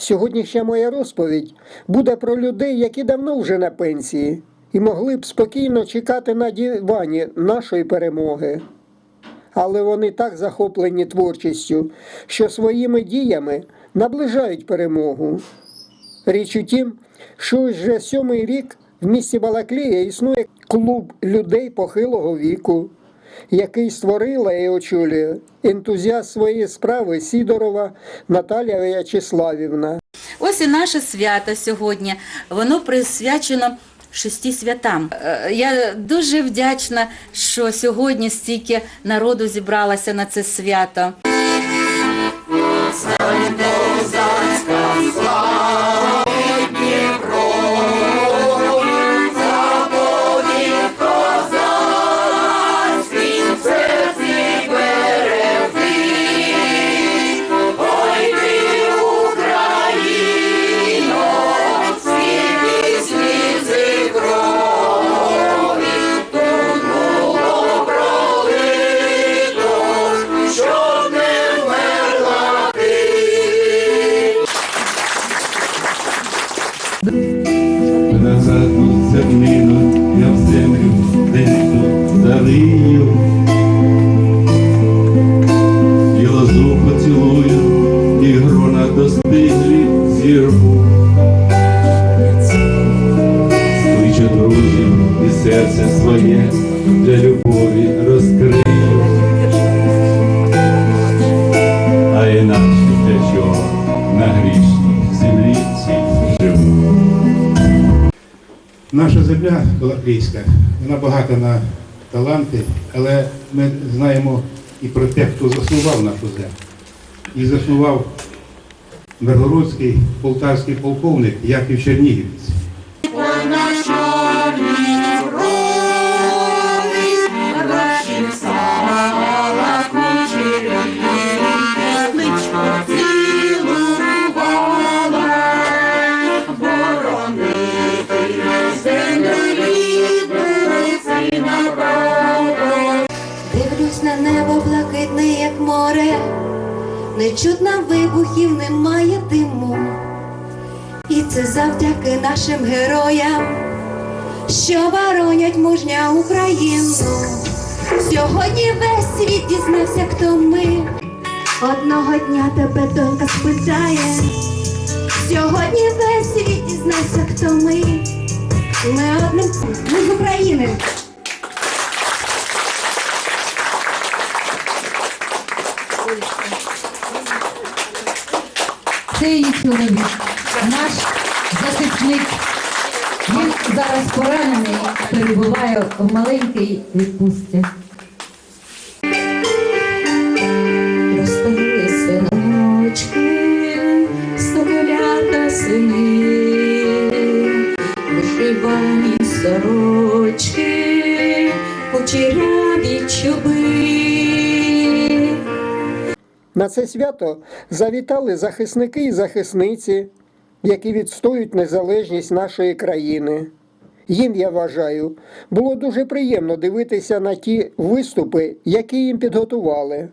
Сьогоднішня моя розповідь буде про людей, які давно вже на пенсії і могли б спокійно чекати на дивані нашої перемоги. Але вони так захоплені творчістю, що своїми діями наближають перемогу. Річ у тім, що вже сьомий рік в місті Балаклія існує клуб людей похилого віку, який створила і очолює ентузіаст своєї справи Сідорова Наталія В'ячеславівна. Ось і наше свято сьогодні. Воно присвячено шести святам. Е, Я дуже вдячна, що сьогодні стільки народу зібралося на це свято. Назадну зернину я в землю десь залию, і лозу поцілую, і грона зірву. Кличу друзів і серце своє для любові Наша земля Балаклійська, вона багата на таланти, але ми знаємо і про те, хто заснував нашу землю. І заснував Миргородський полтавський полковник Яків Чернігівець. Не чутно вибухів, немає диму. І це завдяки нашим героям, що боронять мужня Україну. Сьогодні весь світ дізнався, хто ми. Одного дня тебе донька спитає. Сьогодні весь світ дізнався, хто ми. Ми одним ми з України. Цей чоловік, наш захисник. Він зараз поранений, перебуває в маленькій відпустці. Розстали синочки, соколята сини, вишивані сорочки, кучеряві чуби. На це свято завітали захисники і захисниці, які відстоюють незалежність нашої країни. Їм, я вважаю, було дуже приємно дивитися на ті виступи, які їм підготували.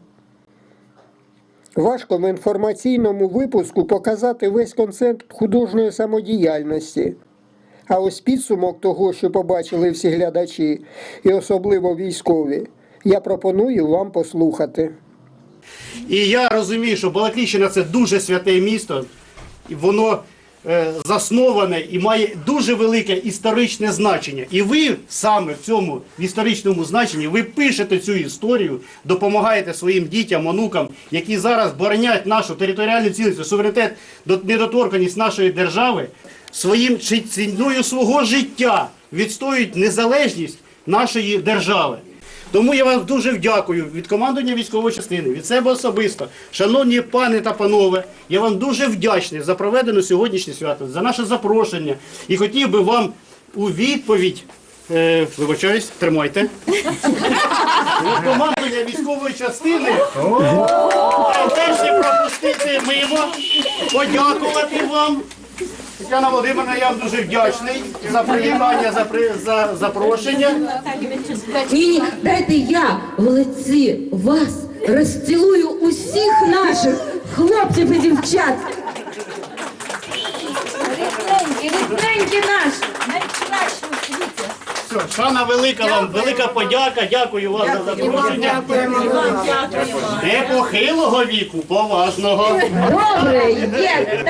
Важко в інформаційному випуску показати весь концепт художньої самодіяльності. А ось підсумок того, що побачили всі глядачі, і особливо військові, я пропоную вам послухати. І я розумію, що Балаклійщина це дуже святе місто, і воно е, засноване і має дуже велике історичне значення. І ви саме в цьому в історичному значенні ви пишете цю історію, допомагаєте своїм дітям, онукам, які зараз боронять нашу територіальну цілісність, суверенітет, до- недоторканість нашої держави, своїм ціною свого життя відстоюють незалежність нашої держави. Тому я вам дуже вдякую від командування військової частини, від себе особисто. Шановні пани та панове, я вам дуже вдячний за проведене сьогоднішнє свято, за наше запрошення. І хотів би вам у відповідь, е, вибачаюсь, тримайте. Від командування військової частини не пропустити мимо, подякувати вам. Тетяна Володимирівна, я вам дуже вдячний за привітання, за, при- за запрошення. Ні, ні, дайте я в лиці вас розцілую усіх наших хлопців і дівчат. Рідненькі наші, найкращі у світі. Все, шана велика вам, велика подяка, дякую вам за запрошення. Не похилого віку, поважного. Добре, є.